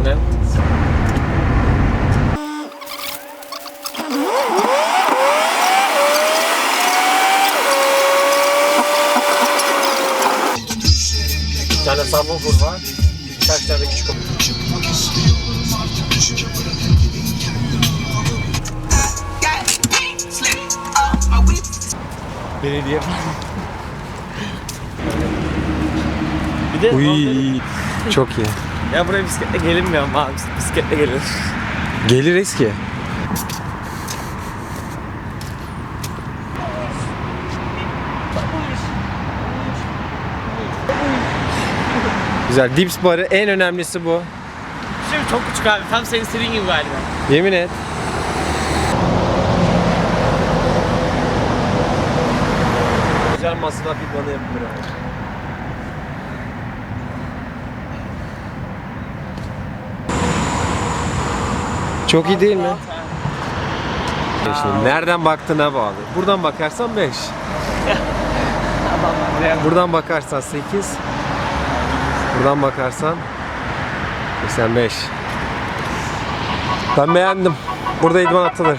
benden. Bir tane subwoofer var. Birkaç tane küçük Belediye Bir de Uy, çok iyi ya buraya bisikletle gelinmiyor ama abi bisikletle gelir. Geliriz ki. Güzel. Dips barı en önemlisi bu. Şimdi çok küçük abi tam senin istediğin gibi galiba. Yemin et. Güzel masada bir bana yapılır abi. Çok iyi değil mi? Şimdi nereden baktığına bağlı. Buradan bakarsan 5. Buradan bakarsan 8. Buradan bakarsan 85. Ben beğendim. Burada idman atılır.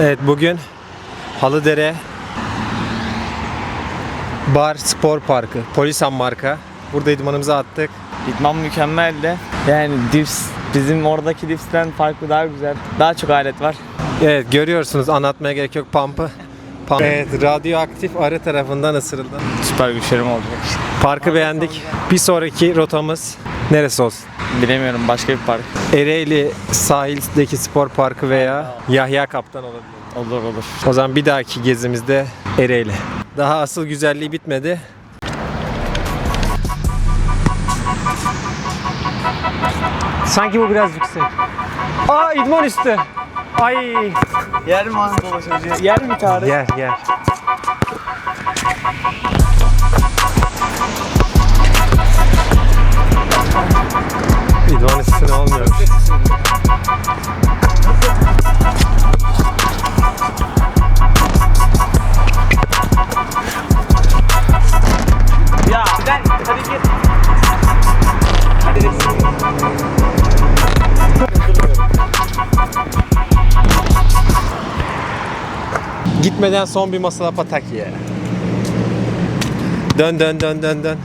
Evet bugün Halıdere Bar Spor Parkı Polisan marka. Burada idmanımızı attık. İdman mükemmeldi. Yani dips bizim oradaki dipsten farklı daha güzel. Daha çok alet var. Evet görüyorsunuz anlatmaya gerek yok pump'ı. Pump. Evet radyoaktif arı tarafından ısırıldı. Süper güçlerim olacak. Parkı beğendik. Bir sonraki rotamız neresi olsun? Bilemiyorum başka bir park. Ereğli sahildeki spor parkı veya Yahya Kaptan olabilir. Olur olur. O zaman bir dahaki gezimizde Ereğli. Daha asıl güzelliği bitmedi. Sanki bu biraz yüksek. Aa idman üstü. Ay. Yer mi az? Yer mi Tarık? Gel gel. Gitmeden son bir masala patak ye. Dön dön dön dön dön.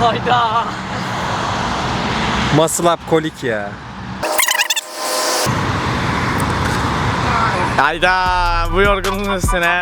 Hayda. Muscle kolik ya. Hayda bu yorgunluğun üstüne.